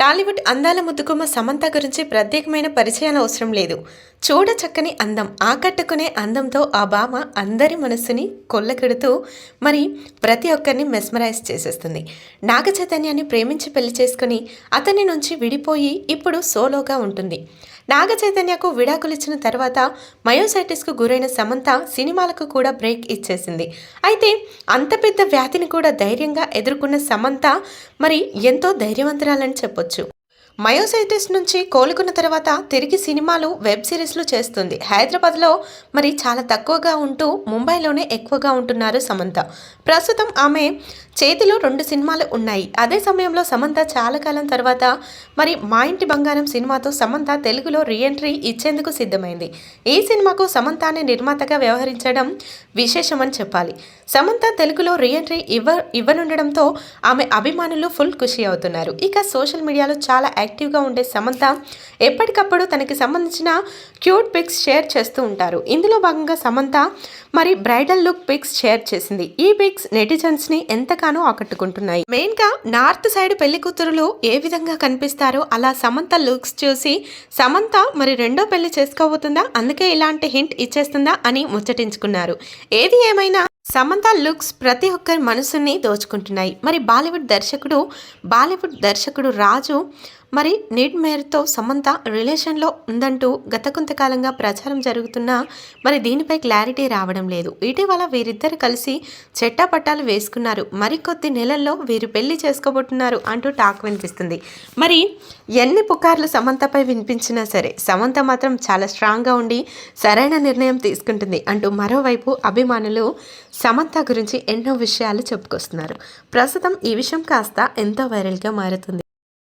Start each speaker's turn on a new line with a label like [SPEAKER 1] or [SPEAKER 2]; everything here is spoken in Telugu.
[SPEAKER 1] టాలీవుడ్ అందాల ముద్దుగుమ్మ సమంత గురించి ప్రత్యేకమైన పరిచయాలు అవసరం లేదు. చూడ చక్కని అందం ఆకట్టుకునే అందంతో ఆ భామ అందరి మనస్సుని కొల్లకెడుతూ మరి ప్రతి ఒక్కరిని మెస్మరైజ్ చేసేస్తుంది. నాగ చైతన్యాన్ని ప్రేమించి పెళ్ళి చేసుకుని అతని నుంచి విడిపోయి ఇప్పుడు సోలోగా ఉంటుంది. నాగ చైతన్యకు విడాకులు ఇచ్చిన తర్వాత మయోసైటిస్కు గురైన సమంత సినిమాలకు కూడా బ్రేక్ ఇచ్చేసింది. అయితే అంత పెద్ద వ్యాధిని కూడా ధైర్యంగా ఎదుర్కొన్న సమంత మరి ఎంతో ధైర్యవంతురాలని చెప్పొచ్చు. చేసుకోవచ్చు మయోసైటిస్ నుంచి కోలుకున్న తర్వాత తిరిగి సినిమాలు వెబ్ సిరీస్లు చేస్తుంది. హైదరాబాద్లో మరి చాలా తక్కువగా ఉంటూ ముంబైలోనే ఎక్కువగా ఉంటున్నారు సమంత. ప్రస్తుతం ఆమె చేతిలో రెండు సినిమాలు ఉన్నాయి. అదే సమయంలో సమంత చాలా కాలం తర్వాత మరి మా ఇంటి బంగారం సినిమాతో సమంత తెలుగులో రీఎంట్రీ ఇచ్చేందుకు సిద్ధమైంది. ఈ సినిమాకు సమంతానే నిర్మాతగా వ్యవహరించడం విశేషమని చెప్పాలి. సమంత తెలుగులో రీఎంట్రీ ఇవ్వ ఇవ్వనుండడంతో ఆమె అభిమానులు ఫుల్ ఖుషి అవుతున్నారు. ఇక సోషల్ మీడియాలో చాలా యాక్టివ్గా ఉండే సమంత ఎప్పటికప్పుడు తనకి సంబంధించిన క్యూట్ పిక్స్ షేర్ చేస్తూ ఉంటారు. ఇందులో భాగంగా సమంత మరి బ్రైడల్ లుక్ పిక్స్ షేర్ చేసింది. ఈ పిక్స్ నెటిజన్స్ని ఎంతగానో ఆకట్టుకుంటున్నాయి. మెయిన్గా నార్త్ సైడ్ పెళ్ళి కూతురులు ఏ విధంగా కనిపిస్తారో అలా సమంత లుక్స్ చూసి సమంత మరి రెండో పెళ్ళి చేసుకోబోతుందా? అందుకే ఇలాంటి హింట్ ఇచ్చేస్తుందా? అని ముచ్చటించుకున్నారు. ఏది ఏమైనా సమంత లుక్స్ ప్రతి ఒక్కరి మనసుని దోచుకుంటున్నాయి. మరి బాలీవుడ్ దర్శకుడు బాలీవుడ్ దర్శకుడు రాజు మరి నీడ్ మేర్తో సమంత రిలేషన్లో ఉందంటూ గత కొంతకాలంగా ప్రచారం జరుగుతున్నా మరి దీనిపై క్లారిటీ రావడం లేదు. ఇటీవల వీరిద్దరు కలిసి చెట్టాపట్టాలు వేసుకున్నారు. మరికొద్ది నెలల్లో వీరు పెళ్ళి చేసుకోబోతున్నారు అంటూ టాక్ వినిపిస్తుంది. మరి ఎన్ని పుకార్లు సమంతపై వినిపించినా సరే సమంత మాత్రం చాలా స్ట్రాంగ్గా ఉండి సరైన నిర్ణయం తీసుకుంటుంది అంటూ మరోవైపు అభిమానులు సమంత గురించి ఎన్నో విషయాలు చెప్పుకొస్తున్నారు. ప్రస్తుతం ఈ విషయం కాస్త ఎంతో వైరల్గా మారుతుంది.